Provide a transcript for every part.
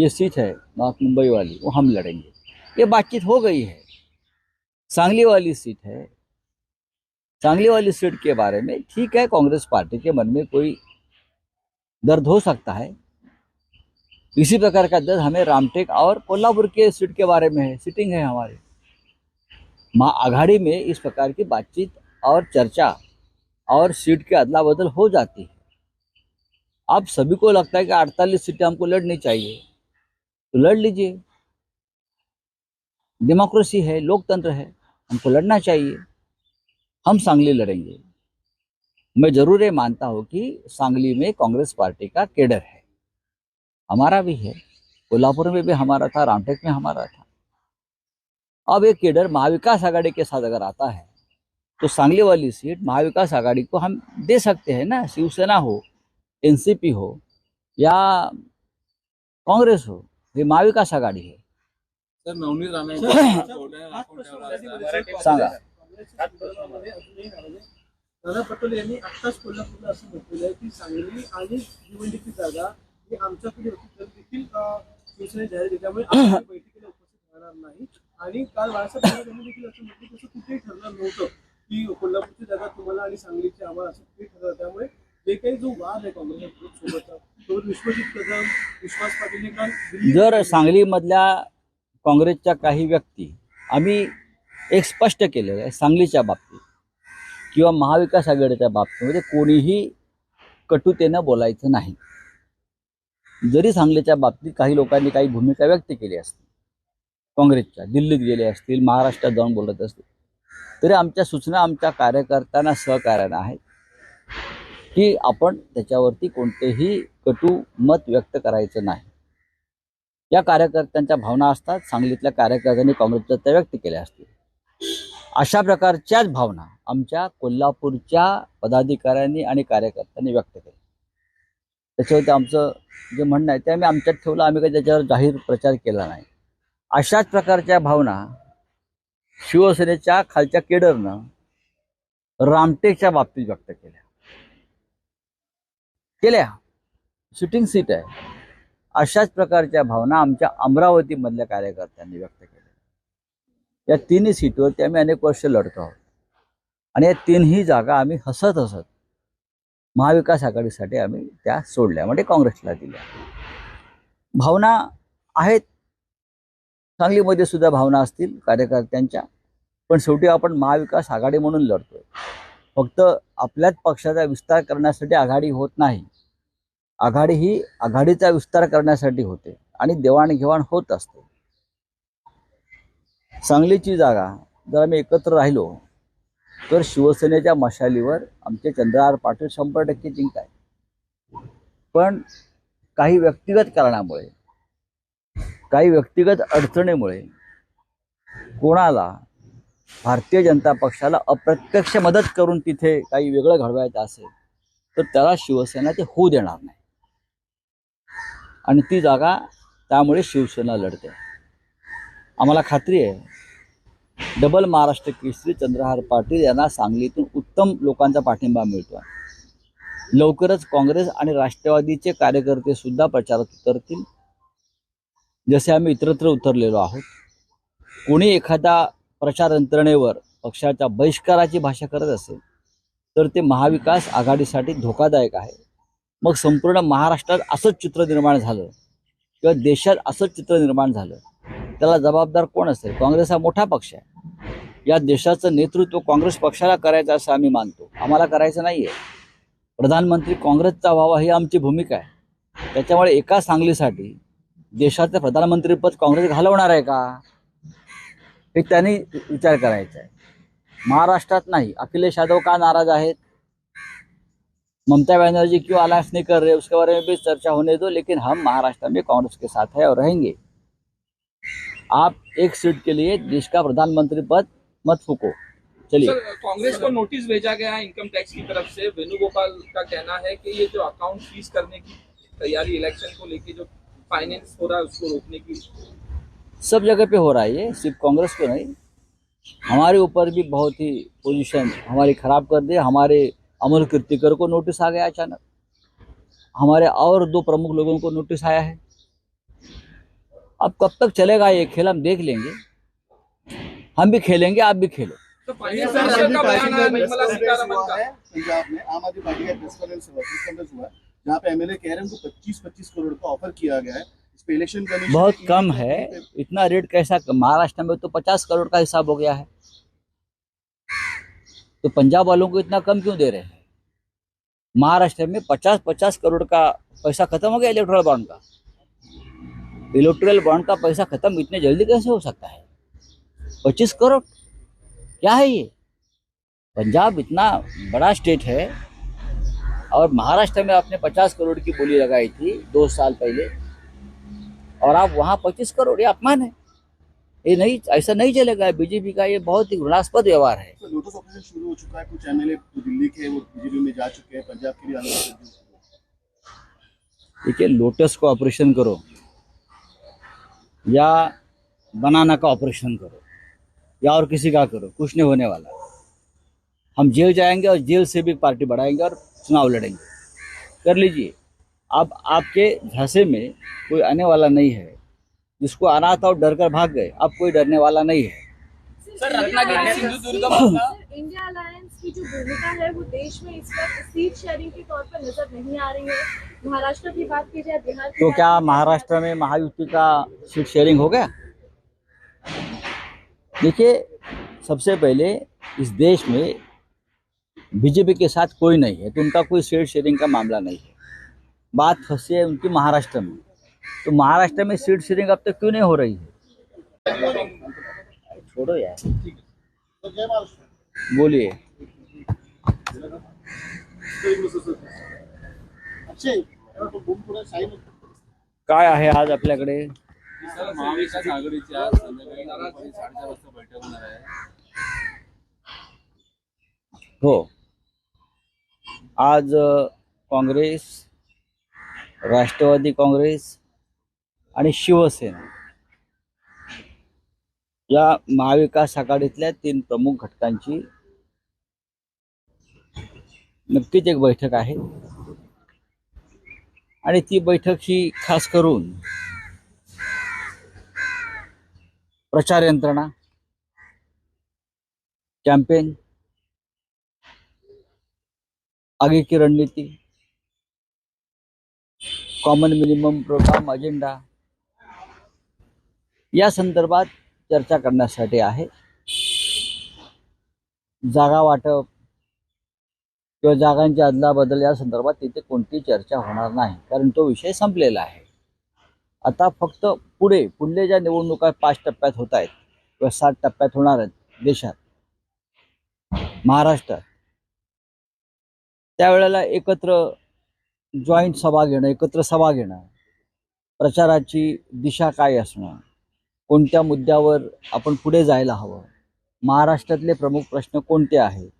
ये सीट है नॉर्थ मुंबई वाली, वो हम लड़ेंगे। ये बातचीत हो गई है। सांगली वाली सीट है। सांगली वाली सीट के बारे में ठीक है, कांग्रेस पार्टी के मन में कोई दर्द हो सकता है। इसी प्रकार का दर्द हमें रामटेक और कोल्हापुर के सीट के बारे में है सीटिंग है हमारे। माँ आघाड़ी में इस प्रकार की बातचीत और चर्चा और सीट के अदला बदल हो जाती है। अब सभी को लगता है कि अड़तालीस सीटें हमको लड़नी चाहिए। तो लड़ लीजिए। डेमोक्रेसी है, लोकतंत्र है, हमको लड़ना चाहिए। हम सांगली लड़ेंगे। मैं ज़रूर ये मानता हूँ कि सांगली में कांग्रेस पार्टी का केडर है। हमारा भी है। कोल्हापुर में भी हमारा था, रामटेक में हमारा था। अब ये केडर महाविकास आघाड़ी के साथ अगर आता है तो सांगली वाली सीट महाविकास आघाड़ी को हम दे सकते हैं ना, शिवसेना हो, एनसीपी हो, या कांग्रेस हो। हे महाविकास आघाडी आहे सांगा. नाना पटोले यांनी आत्ताच कोल्हापूरला असं म्हटलेलं आहे की सांगली आणि भिवंडीची जागा ही आमच्याकडे होती तर देखील शिवसेने जाहीर त्यामुळे आपण बैठकीला उपस्थित राहणार नाही. आणि काल बाळासाहेब ठाकरे यांनी देखील असं म्हटलं की असं कुठेही ठरलं नव्हतं की कोल्हापूरची जागा तुम्हाला आणि सांगलीची आम्हाला असं कुठेही ठरलं त्यामुळे जे काही जो वाद आहे काँग्रेस जर सांगलीमधल्या काँग्रेसच्या काही व्यक्ती आम्ही एक स्पष्ट केलेलं आहे सांगलीच्या बाबतीत किंवा महाविकास आघाडीच्या बाबतीमध्ये कोणीही कटुतेनं बोलायचं नाही. जरी सांगलीच्या बाबतीत काही लोकांनी काही भूमिका व्यक्त केली असतील काँग्रेसच्या दिल्लीत गेले असतील महाराष्ट्रात जाऊन बोलत असतील तरी आमच्या सूचना आमच्या कार्यकर्त्यांना सहकार्यानं आहेत. की आपण त्याच्यावरती कोणतेही कटू मत व्यक्त करायचं नाही. या कार्यकर्त्यांच्या भावना असतात सांगलीतल्या कार्यकर्त्यांनी काँग्रेसच्या त्या व्यक्त केल्या असतील. अशा प्रकारच्याच भावना आमच्या कोल्हापूरच्या पदाधिकाऱ्यांनी आणि कार्यकर्त्यांनी व्यक्त केल्या. त्याच्यावरती आमचं जे म्हणणं आहे ते आम्ही आमच्यात ठेवलं आम्ही काही त्याच्यावर जाहीर प्रचार केला नाही. अशाच प्रकारच्या भावना शिवसेनेच्या खालच्या केडरनं रामटेकच्या बाबतीत व्यक्त केल्या. केल्या. शूटिंग सीट आहे. अशाच प्रकारच्या भावना आमच्या अमरावतीमधल्या कार्यकर्त्यांनी व्यक्त केल्या. या तिन्ही सीटवरती आम्ही अनेक वर्ष लढतो आहोत. आणि या तीनही जागा आम्ही हसत हसत महाविकास आघाडीसाठी आम्ही त्या सोडल्या म्हणजे काँग्रेसला दिल्या. भावना आहेत. सांगलीमध्ये सुद्धा भावना असतील कार्यकर्त्यांच्या. पण शेवटी आपण महाविकास आघाडी म्हणून लढतोय. फक्त आपल्याच पक्षाचा विस्तार करण्यासाठी आघाडी होत नाही. आघाडी ही आघाडीचा विस्तार करण्यासाठी होते आणि देवाणघेवाण होत असते. सांगलीची जागा जर आम्ही एकत्र राहिलो तर शिवसेनेच्या मशालीवर आमचे चंद्रहार पाटील शंभर टक्के जिंकताय पण काही व्यक्तिगत कारणामुळे काही व्यक्तिगत अडचणीमुळे कोणाला भारतीय जनता पक्षाला अप्रत्यक्ष मदत करून तिथे काही वेगळं घडवायचं असेल तर त्याला शिवसेना ते होऊ देणार नाही. आणि ती जागा त्यामुळे शिवसेना लढते. आम्हाला खात्री आहे डबल महाराष्ट्र केसरी चंद्रहार पाटील यांना सांगलीतून उत्तम लोकांचा पाठिंबा मिळतो आहे लवकरच काँग्रेस आणि राष्ट्रवादीचे कार्यकर्ते सुद्धा प्रचारात उतरतील. जसे आम्ही इतरत्र उतरलेलो आहोत कोणी एखादा प्रचार यंत्रणेवर पक्षाच्या बहिष्काराची भाषा करत असेल तर ते महाविकास आघाडीसाठी धोकादायक आहे. मग संपूर्ण महाराष्ट्रात असंच चित्र निर्माण झालं किंवा देशात असंच चित्र निर्माण झालं त्याला जबाबदार कोण असेल? काँग्रेस हा मोठा पक्ष आहे. या देशाचं नेतृत्व काँग्रेस पक्षाला करायचं असं आम्ही मानतो. आम्हाला करायचं नाही आहे प्रधानमंत्री काँग्रेसचा व्हावा ही आमची भूमिका आहे. त्याच्यामुळे एका सांगलीसाठी देशाचं प्रधानमंत्रीपद काँग्रेस घालवणार आहे का? हे विचार करायचा आहे. महाराष्ट्रात नाही, अखिलेश यादव का नाराज़ आहेत? ममता बनर्जी क्यों अलायंस नहीं कर रहे? उसके बारे में भी चर्चा होने दो, लेकिन हम महाराष्ट्र में कांग्रेस के साथ है और रहेंगे। आप एक सीट के लिए देश का प्रधानमंत्री पद मत फूको। चलिए। कांग्रेस को नोटिस भेजा गया है इनकम टैक्स की तरफ़ से। वेणुगोपाल का कहना है कि ये जो अकाउंट फ्रीज करने की तैयारी इलेक्शन को लेके जो फाइनेंस हो रहा है, उसको रोकने की सब जगह पे हो रहा है ये सिर्फ़ कांग्रेस को नहीं। हमारे ऊपर भी बहुत ही पोजीशन हमारी खराब कर दी। हमारे अमर कीर्तिकर को नोटिस आ गया अचानक। हमारे और दो प्रमुख लोगों को नोटिस आया है। अब कब तक चलेगा ये खेल हम देख लेंगे। हम भी खेलेंगे आप भी खेलो। तो फाइनेंस मिनिस्टर का बयान आया निर्मला सीतारमण का। पंजाब में। आम आदमी पार्टी का प्रेस कॉन्फ्रेंस हुआ प्रेस कॉन्फ्रेंस हुआ जहाँ पे एमएलए कह रहे हैं उनको 25 25 करोड़ का ऑफ़र किया गया है। पे इलेक्शन बहुत कम है। इतना रेट कैसा महाराष्ट्र में तो पचास करोड़ का हिसाब हो गया है। तो पंजाब वालों को इतना कम क्यों दे रहे हैं? महाराष्ट्र में पचास पचास करोड़ का पैसा खत्म हो गया इलेक्ट्रल बॉन्ड का। इलेक्ट्रल बॉन्ड का पैसा खत्म इतने जल्दी कैसे हो सकता है? पच्चीस करोड़? क्या है ये? पंजाब इतना बड़ा स्टेट है। और महाराष्ट्र में आपने पचास करोड़ की बोली लगाई थी दो साल पहले। और आप वहाँ पच्चीस करोड़ ये अपमान है। ये नहीं ऐसा नहीं चलेगा। बीजेपी का ये बहुत ही घृणास्पद व्यवहार है। तो लोटस ऑपरेशन शुरू हो चुका है। कुछ एमएलए जो दिल्ली के वो बीजेपी में जा चुके हैं। पंजाब के लिए आंदोलन कर दिए। देखिए लोटस को ऑपरेशन करो या बनाना का ऑपरेशन करो या और किसी का करो कुछ नहीं होने वाला। हम जेल जाएँगे और जेल से भी पार्टी बढ़ाएँगे और चुनाव लड़ेंगे। कर लीजिए। अब आपके झांसे में कोई आने वाला नहीं है। जिसको आना था और डर कर भाग गए। अब कोई डरने वाला नहीं है। Sir Ratnagiri Sindhudurg sir India alliance की जो भूमिका है वो देश में इस वक्त सीट शेयरिंग के तौर पर नज़र नहीं आ रही है। महाराष्ट्र की बात की जाए बिहार तो क्या महाराष्ट्र में महायुति का सीट शेयरिंग हो गया? देखिए सबसे पहले इस देश में बीजेपी के साथ कोई नहीं है तो उनका कोई सीट शेयरिंग का मामला नहीं है। बात फंसी है उनकी महाराष्ट्र में। तो महाराष्ट्र में सीट शेयरिंग अब तक क्यों नहीं हो रही है? छोड़ो यार। बोलिए। काय आहे आज आपल्याकडे? महाविकास आघाडीची आज संध्याकाळी साडेचार वाजता बैठक होणार आहे हो आज काँग्रेस राष्ट्रवादी काँग्रेस आणि शिवसेना या महाविकास आघाडीतल्या तीन प्रमुख घटकांची नक्कीच एक बैठक आहे. आणि ती बैठक ही खास करून प्रचार यंत्रणा कॅम्पेन आगे की कॉमन मिनिमम प्रोग्राम अजेंडा या संदर्भात चर्चा करण्यासाठी आहे. जागा वाटप किंवा जागांची अदलाबदल या संदर्भात तिथे कोणतीही चर्चा होणार नाही कारण तो विषय संपलेला आहे. आता फक्त पुढे पुढले ज्या निवडणुका पाच टप्प्यात होत आहेत किंवा सात टप्प्यात होणार आहेत देशात महाराष्ट्रात त्यावेळेला एकत्र जॉईंट सभा घेणं एकत्र सभा घेणं प्रचाराची दिशा काय असणं कोणत्या मुद्द्यावर आपण पुढे जायला हवं? महाराष्ट्रातले प्रमुख प्रश्न कोणते आहेत?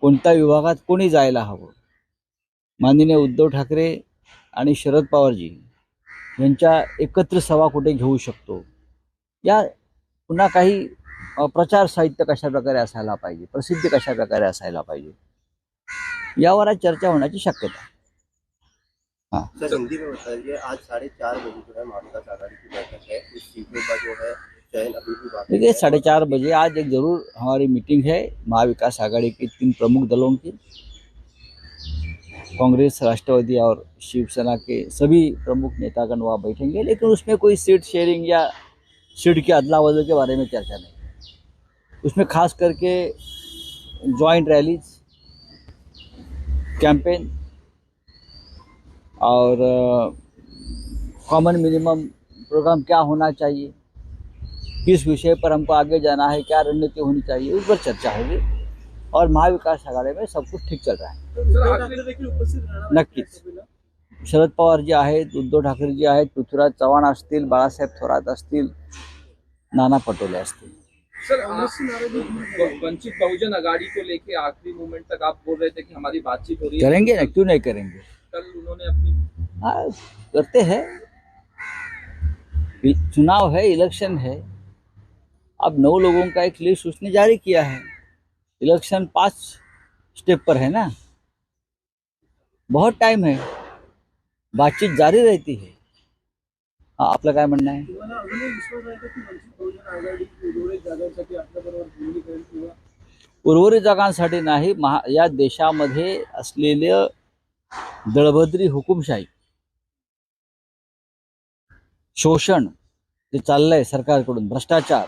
कोणत्या विभागात कोणी जायला हवं? माननीय उद्धव ठाकरे आणि शरद पवारजी यांच्या एकत्र सभा कुठे घेऊ शकतो? या पुन्हा काही प्रचार साहित्य कशा प्रकारे असायला पाहिजे? प्रसिद्धी कशा प्रकारे असायला पाहिजे? यावर आज चर्चा होण्याची शक्यता आहे. सर हिंदी में बताइए आज साढ़े चार बजे जो है की बैठक है। उस सीटों का जो है देखिए साढ़े चार बजे आज एक ज़रूर हमारी मीटिंग है महाविकास आघाड़ी के तीन प्रमुख दलों की। कांग्रेस राष्ट्रवादी और शिवसेना के सभी प्रमुख नेतागण वहाँ बैठेंगे लेकिन उसमें कोई सीट शेयरिंग या सीट की अदला बदल के बारे में चर्चा नहीं। उसमें खास करके जॉइंट रैलीज कैंपेन और कॉमन मिनिमम प्रोग्राम क्या होना चाहिए? किस विषय पर हमको आगे जाना है? क्या रणनीति होनी चाहिए? उस पर चर्चा होगी। और महाविकास आघाडी में सब कुछ ठीक चल रहा है। उद्धव ठाकरे देखील उपस्थित राहणार आहेत नक्कीच. सभेला. शरद पवारजी आहेत उद्धव पृथ्वीराज चव्हाण असतील बाळासाहेब थोरात असतील नाना पटोले असतील. सर. वंचित बहुजन अघाड़ी को लेके आखिरी मोमेंट तक आप बोल रहे थे कि हमारी बातचीत हो रही है। करेंगे ना? क्यों नहीं करेंगे? कल उन्होंने अपनी हाँ करते हैं। चुनाव है इलेक्शन है। अब नौ लोगों का एक लिस्ट उसने जारी किया है। इलेक्शन पाँच स्टेप पर है ना? बहुत टाइम है। बातचीत जारी रहती है। हा, आपलं काय म्हणणं आहे तुम्हाला अजूनही विश्वास आहे का की वंचित बहुजन आघाडी उर्वरित जागांसाठी नाही महा या देशामध्ये असलेलं दळभद्री हुकुमशाही. शोषण जे चाललंय सरकारकडून भ्रष्टाचार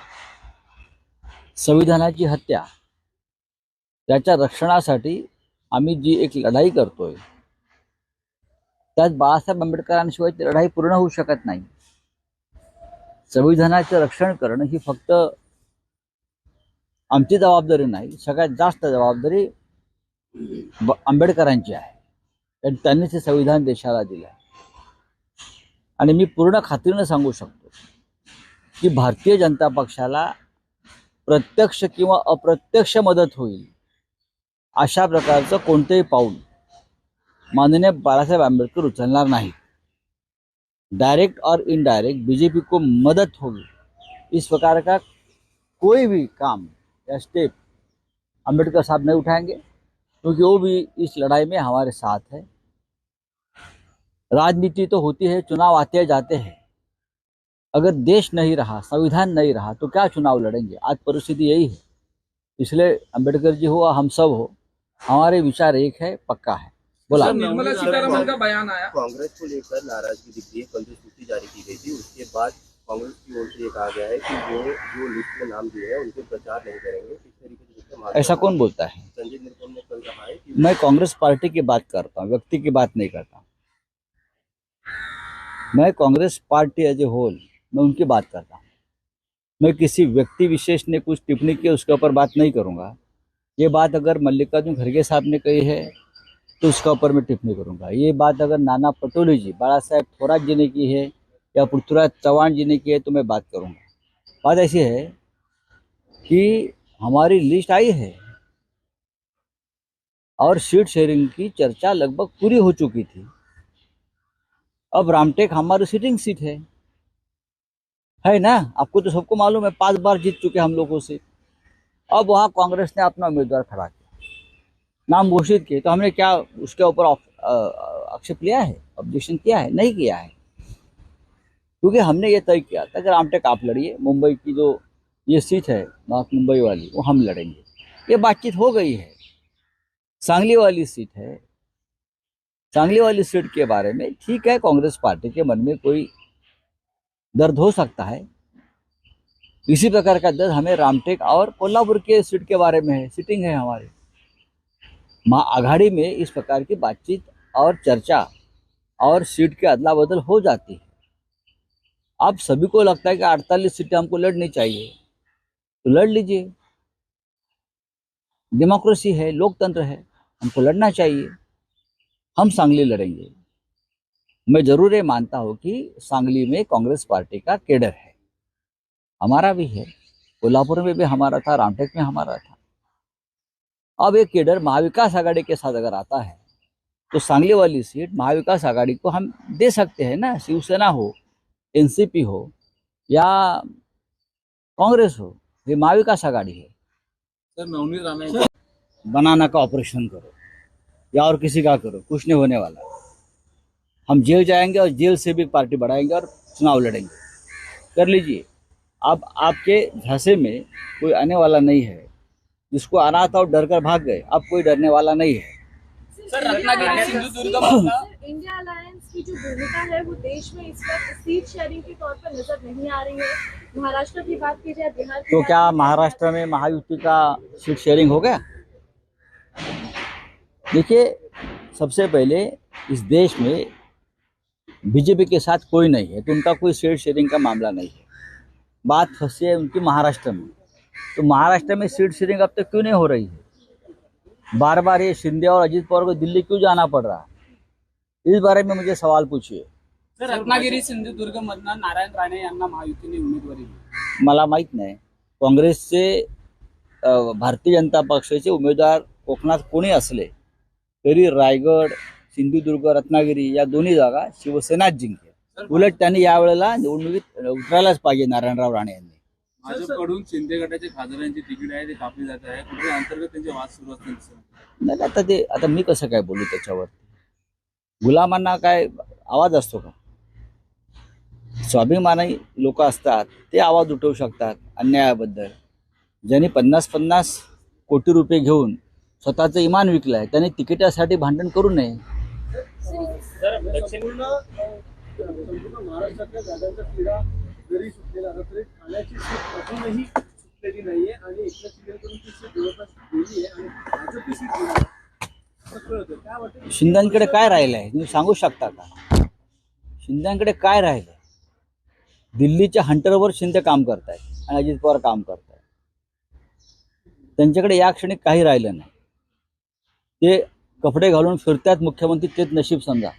संविधानाची हत्या त्याच्या रक्षणासाठी आम्ही जी एक लढाई करतोय त्यात बाळासाहेब आंबेडकरांशिवाय ती लढाई पूर्ण होऊ शकत नाही. संविधानाचं रक्षण करणं ही फक्त आमची जबाबदारी नाही सगळ्यात जास्त जबाबदारी आंबेडकरांची आहे. कारण त्यांनीच संविधान देशाला दिलं आहे आणि मी पूर्ण खात्रीनं सांगू शकतो की भारतीय जनता पक्षाला प्रत्यक्ष किंवा अप्रत्यक्ष मदत होईल अशा प्रकारचं कोणतेही पाऊल माननीय बाळासाहेब आंबेडकर उचलणार नाही. डायरेक्ट और इनडायरेक्ट बीजेपी को मदद होगी इस प्रकार का कोई भी काम या स्टेप अंबेडकर साहब नहीं उठाएँगे, क्योंकि वो भी इस लड़ाई में हमारे साथ है। राजनीति तो होती है चुनाव आते जाते हैं। अगर देश नहीं रहा संविधान नहीं रहा तो क्या चुनाव लड़ेंगे? आज परिस्थिति यही है। इसलिए अंबेडकर जी हो हम सब हो हमारे विचार एक है पक्का है। बोला। निर्मला सीतारमन का बयान आया। कांग्रेस को लेकर नाराज़गी दिख रही है कल जो सूची जारी की गई थी उसके बाद कांग्रेस की ओर से ये कहा गया है कि वो जो लिस्ट में नाम दिए हैं उनके प्रचार नहीं करेंगे। इस तरीके से ऐसा कौन बोलता है? संजय निरुपम ने कल कहा है मैं कांग्रेस पार्टी की बात करता हूँ व्यक्ति की बात नहीं करता। मैं Congress party as a whole, मैं उनकी बात करता हूँ। मैं किसी व्यक्ति विशेष ने कुछ टिप्पणी की, उसके ऊपर बात नहीं करूँगा। ये बात अगर मल्लिकार्जुन खड़गे साहब ने कही है तो उसके ऊपर मैं टिप्पणी करूँगा। ये बात अगर नाना पटोले जी बाला साहेब थोरात जी ने की है, या पृथ्वीराज चौहान जी ने की है तो मैं बात करूँगा। बात ऐसी है कि हमारी लिस्ट आई है और सीट शेयरिंग की चर्चा लगभग पूरी हो चुकी थी। अब रामटेक हमारी सिटिंग सीट है। है ना? आपको तो सबको मालूम है, पाँच बार जीत चुके हम लोगों से। अब वहाँ कांग्रेस ने अपना उम्मीदवार खड़ा किया। नाम घोषित किए। तो हमने क्या उसके ऊपर आक्षेप लिया है? ऑब्जेक्शन किया है? नहीं किया है। क्योंकि हमने ये तय किया था कि रामटेक आप लड़िए। मुंबई की जो ये सीट है, नॉर्थ मुंबई वाली, वो हम लड़ेंगे। ये बातचीत हो गई है। सांगली वाली सीट है। सांगली वाली सीट के बारे में, ठीक है, कांग्रेस पार्टी के मन में कोई दर्द हो सकता है। इसी प्रकार का दर्द हमें रामटेक और कोल्हापुर के सीट के बारे में है सिटिंग है हमारी। माँ आघाड़ी में इस प्रकार की बातचीत और चर्चा और सीट के अदला बदल हो जाती है। अब सभी को लगता है कि अड़तालीस सीटें हमको लड़नी चाहिए। तो लड़ लीजिए। डेमोक्रेसी है, लोकतंत्र है, हमको लड़ना चाहिए। हम सांगली लड़ेंगे। मैं ज़रूर ये मानता हूँ कि सांगली में कांग्रेस पार्टी का केडर है। हमारा भी है। कोल्हापुर में भी हमारा था रामटेक में हमारा था। अब ये केडर महाविकास आघाड़ी के साथ अगर आता है तो सांगली वाली सीट महाविकास आघाड़ी को हम दे सकते हैं ना शिवसेना हो एनसीपी हो या कांग्रेस हो ये महाविकास आघाड़ी है। सर नवनीत राणा बनाना का ऑपरेशन करो। या और किसी का करो कुछ नहीं होने वाला। हम जेल जाएँगे और जेल से भी पार्टी बढ़ाएँगे और चुनाव लड़ेंगे। कर लीजिए। अब आपके झांसे में कोई आने वाला नहीं है। जिसको आना था और डर कर भाग गए। अब कोई डरने वाला नहीं है। Sir Ratnagiri, Sindhudurg sir India alliance की जो भूमिका है वो देश में इस वक्त सीट शेयरिंग के तौर पर नज़र नहीं आ रही है। महाराष्ट्र की बात की जाए बिहार तो क्या महाराष्ट्र में महायुति का सीट शेयरिंग हो गया? देखिए सबसे पहले इस देश में बीजेपी के साथ कोई नहीं है तो उनका कोई सीट शेयरिंग का मामला नहीं है। बात फंसी है उनकी महाराष्ट्र में। तो महाराष्ट्र में सीट शेयरिंग अब तक क्यों नहीं हो रही है? बार बार ये शिंदे और अजीत पवार को दिल्ली क्यों जाना पड़ रहा है? इस बारे में मुझे सवाल पूछिए। रत्नागिरी सिंधुदुर्ग मधनं नारायण राणे यांना महायुतीने उमेदवारी दिली. मला माहीत नाही. काँग्रेसचे भारतीय जनता पक्षाचे उमेदवार कोकणात कोणी असले तरी रायगड सिंधुदुर्ग रत्नागिरी या दोन्ही जागा शिवसेनाच जिंकेल उलट त्यांनी यावेळेला निवडणुकीत उतरायलाच पाहिजे नारायणराव राणे यांनी. भाजपकडून शिंदे गटाचे खासदारांची तिकीट आहे ते कापली जात आहे. कुठे अंतर्गत त्यांचे वाद सुरू असतील नाही आता ते आता मी कसं काय बोलू त्याच्यावर गुलामांना काय आवाज असतो का? स्वाभिमानी लोक असतात ते आवाज उठवू शकतात अन्यायाबद्दल. ज्यांनी पन्नास पन्नास कोटी रुपये घेऊन स्वतःचं इमान विकलं आहे त्याने तिकिटासाठी भांडण करू नये. शिंद्यांकडे काय राहिलंय? तुम्ही सांगू शकता का? शिंद्यांकडे काय राहिलंय? दिल्लीच्या हंटरवर शिंदे काम करतायत आणि अजित पवार काम करतायत. त्यांच्याकडे या क्षणी काही राहिलं नाही. ते कपडे घालून फिरतात मुख्यमंत्री तेच नशीब समजा.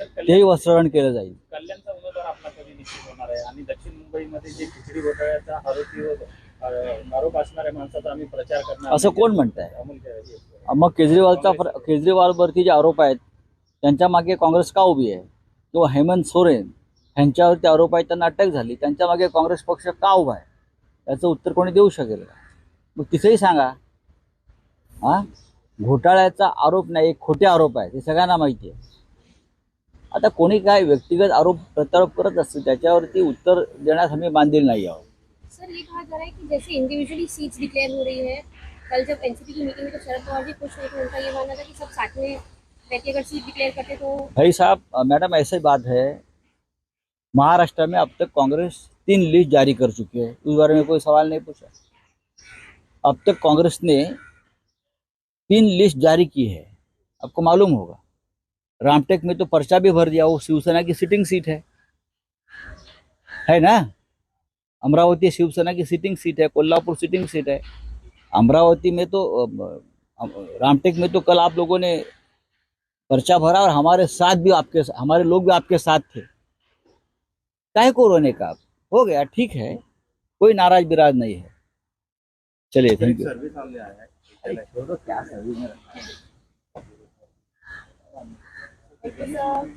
तेही वस्त्रहरण केलं जाईल. कल्याणचा उमेदवार आपला कधी निश्चित होणार आहे? आणि दक्षिण मुंबईमध्ये जे खिचडी घोटाळ्याचा आरोपी व अं, आरोप असणाऱ्या माणसाचा आम्ही प्रचार करणार असं कोण म्हणत आहे अमोल खैरे. मग केजरीवालचा प्र- केजरीवालवरती जे आरोप आहेत त्यांच्या मागे काँग्रेस का उभी आहे? किंवा हेमंत सोरेन ह्यांच्यावरती आरोप आहेत त्यांना अटक झाली. त्यांच्या मागे काँग्रेस पक्ष का उभा आहे? याचं उत्तर कोणी देऊ शकेल का? मग तिथेही सांगा. हा? घोटाळ्याचा आरोप नाही एक खोटे आरोप आहेत हे सगळ्यांना माहिती आहे. आता कोणी काय व्यक्तिगत आरोप प्रत्यारोप करत असतो त्याच्यावरती उत्तर देण्यास आम्ही बांधील नाही आहोत. सर ये कहा जा रहा है कि जैसे इंडिविजुअली सीट्स डिक्लेयर हो रही है कल जब एनसीपी की मीटिंग में तो शरद पवार जी खुश हुए थे उनका ये मानना था कि सब साथ में अगर सीट डिक्लेयर करते तो भाई साहब मैडम ऐसी बात है महाराष्ट्र में अब तक कांग्रेस तीन लिस्ट जारी कर चुकी है उस बारे में कोई सवाल नहीं पूछा। अब तक कांग्रेस ने तीन लिस्ट जारी की है। आपको मालूम होगा। रामटेक में तो पर्चा भी भर दिया, वो शिवसेना की सिटिंग सीट है। है ना? अमरावती शिवसेना की सिटिंग सीट है, कोल्हापुर सिटिंग सीट है। अमरावती में तो रामटेक में तो कल आप लोगों ने पर्चा भरा और हमारे साथ भी आपके हमारे लोग भी आपके साथ थे। काहे को रोने का, हो गया, ठीक है। कोई नाराज़ बिराज नहीं है। चलिए thank you Thank you, sir.